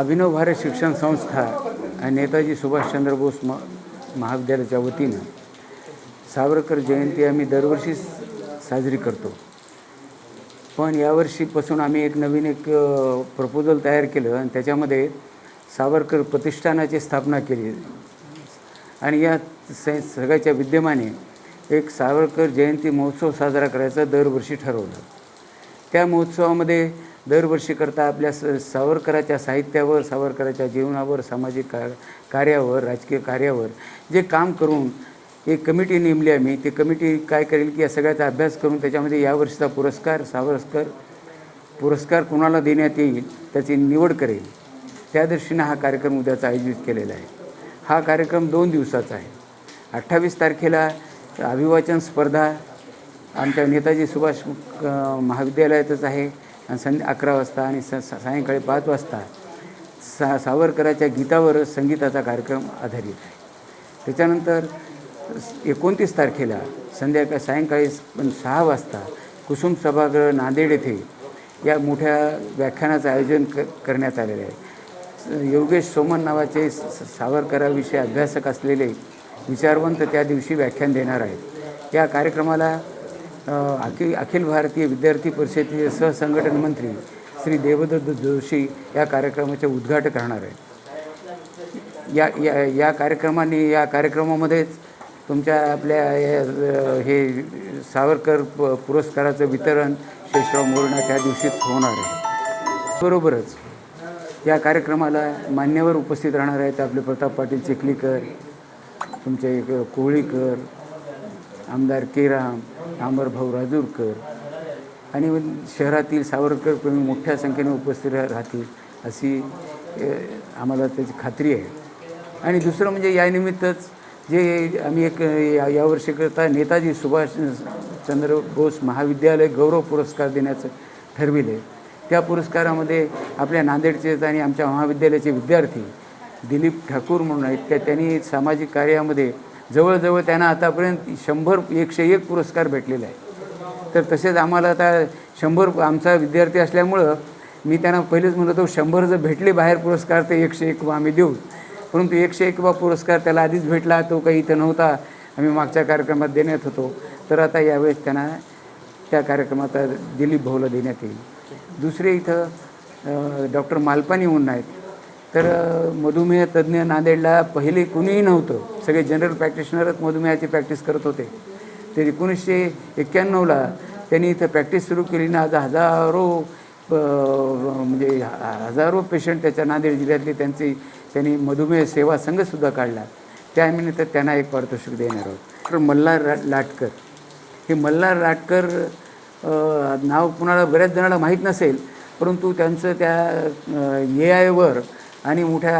अभिनव भारत शिक्षण संस्था आणि नेताजी सुभाषचंद्र बोस म महाविद्यालयाच्या वतीनं सावरकर जयंती आम्ही दरवर्षी साजरी करतो. पण यावर्षीपासून आम्ही एक नवीन एक प्रपोजल तयार केलं आणि त्याच्यामध्ये सावरकर प्रतिष्ठानाची स्थापना केली. आणि या स सगळ्याच्या विद्यमाने एक सावरकर जयंती महोत्सव साजरा करायचा दरवर्षी ठरवलं. त्या महोत्सवामध्ये दरवर्षी करता आपल्या स सावरकराच्या साहित्यावर सावरकराच्या जीवनावर सामाजिक का कार्यावर राजकीय कार्यावर जे काम करून एक कमिटी नेमली आम्ही ती कमिटी काय करेल की या सगळ्याचा अभ्यास करून त्याच्यामध्ये यावर्षीचा पुरस्कार सावरकर पुरस्कार कोणाला देण्यात येईल त्याची निवड करेल. त्या दृष्टीनं हा कार्यक्रम उद्याचा आयोजित केलेला आहे. हा कार्यक्रम दोन दिवसाचा आहे. अठ्ठावीस तारखेला अभिवाचन स्पर्धा आमच्या नेताजी सुभाष महाविद्यालयातच आहे. संध्या अकरा वाजता आणि स सायंकाळी पाच वाजता सा सावरकराच्या गीतावर संगीताचा कार्यक्रम आधारित आहे. त्याच्यानंतर एकोणतीस तारखेला संध्याकाळ सायंकाळी सहा वाजता कुसुम सभागृह नांदेड येथे या मोठ्या व्याख्यानाचं आयोजन क करण्यात आलेलं आहे. योगेश सोमन नावाचे स- सावरकराविषयी अभ्यासक असलेले विचारवंत त्या दिवशी व्याख्यान देणार आहेत. या कार्यक्रमाला अखिल अखिल भारतीय विद्यार्थी परिषदेचे सहसंघटन मंत्री श्री देवदत्त जोशी या कार्यक्रमाचे उद्घाटक राहणार आहेत. या या या कार्यक्रमाने या कार्यक्रमामध्येच तुमच्या आपल्या हे सावरकर प पुरस्काराचं वितरण शेषराव मोरणा त्या दिवशीच होणार आहे. बरोबरच या कार्यक्रमाला मान्यवर उपस्थित राहणार आहेत आपले प्रताप पाटील चिखलीकर तुमचे एक कोहळीकर आमदार केराम अमरभाऊ राजूरकर आणि शहरातील सावरकर प्रेमी मोठ्या संख्येने उपस्थित राहतील अशी आम्हाला त्याची खात्री आहे. आणि दुसरं म्हणजे यानिमित्तच जे आम्ही एक या यावर्षी करता नेताजी सुभाषचंद्र बोस महाविद्यालय गौरव पुरस्कार देण्याचं ठरविले. त्या पुरस्कारामध्ये आपल्या नांदेडचे आणि आमच्या महाविद्यालयाचे विद्यार्थी दिलीप ठाकूर म्हणून आहेत. त्या त्यांनी सामाजिक कार्यामध्ये जवळजवळ त्यांना आतापर्यंत शंभर एकशे एक पुरस्कार भेटलेले आहे तर तसेच आम्हाला आता शंभर आमचा विद्यार्थी असल्यामुळं मी त्यांना पहिलेच म्हणत होतो शंभर जर भेटले बाहेर पुरस्कार ते एकशे एक आम्ही देऊ. परंतु एकशे एक पुरस्कार त्याला आधीच भेटला तो काही इथं नव्हता. आम्ही मागच्या कार्यक्रमात देण्यात होतो. तर आता यावेळेस त्यांना त्या कार्यक्रमात दिलीप भाऊला देण्यात येईल. दुसरे इथं डॉक्टर मालपानी म्हणून आहेत. तर मधुमेह तज्ज्ञ नांदेडला पहिले कुणीही नव्हतं. सगळे जनरल प्रॅक्टिशनरच मधुमेहाची प्रॅक्टिस करत होते. तर एकोणीसशे एक्क्याण्णवला त्यांनी इथं प्रॅक्टिस सुरू केली ना आज हजारो म्हणजे हजारो पेशंट त्याच्या नांदेड जिल्ह्यातले त्यांची त्यांनी मधुमेह सेवा संघसुद्धा काढला. त्यानिमित्त त्यांना एक पारितोषिक देणार आहोत तर मल्हार रा लाटकर. हे मल्हार लाटकर नाव कुणाला बऱ्याच जणाला माहीत नसेल परंतु त्यांचं त्या ए आयवर आणि मोठ्या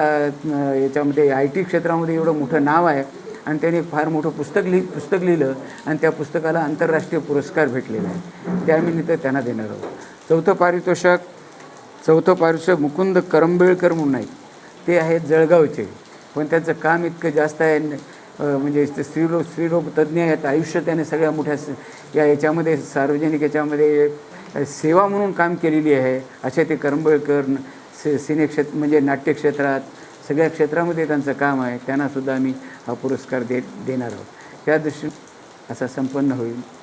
याच्यामध्ये आय टी क्षेत्रामध्ये एवढं मोठं नाव आहे. आणि त्यांनी एक फार मोठं पुस्तक लिहि पुस्तक लिहिलं आणि त्या पुस्तकाला आंतरराष्ट्रीय पुरस्कार भेटलेला आहे. त्यानिमित्त त्यांना देणार आहोत. चौथं पारितोषक चौथं पारितोषक मुकुंद करंबेळकर म्हणून आहेत. ते आहेत जळगावचे. पण त्यांचं काम इतकं जास्त आहे म्हणजे ते स्त्रीरोग स्त्रीरोग तज्ज्ञ आहेत. आयुष्य त्याने सगळ्या मोठ्या या याच्यामध्ये सार्वजनिक याच्यामध्ये सेवा म्हणून काम केलेली आहे. असे ते करंबेळकर सि सिने क्षेत्र म्हणजे नाट्यक्षेत्रात सगळ्या क्षेत्रामध्ये त्यांचं काम आहे त्यांनासुद्धा आम्ही हा पुरस्कार दे देणार आहोत. त्या दृष्टीने असा संपन्न होईल.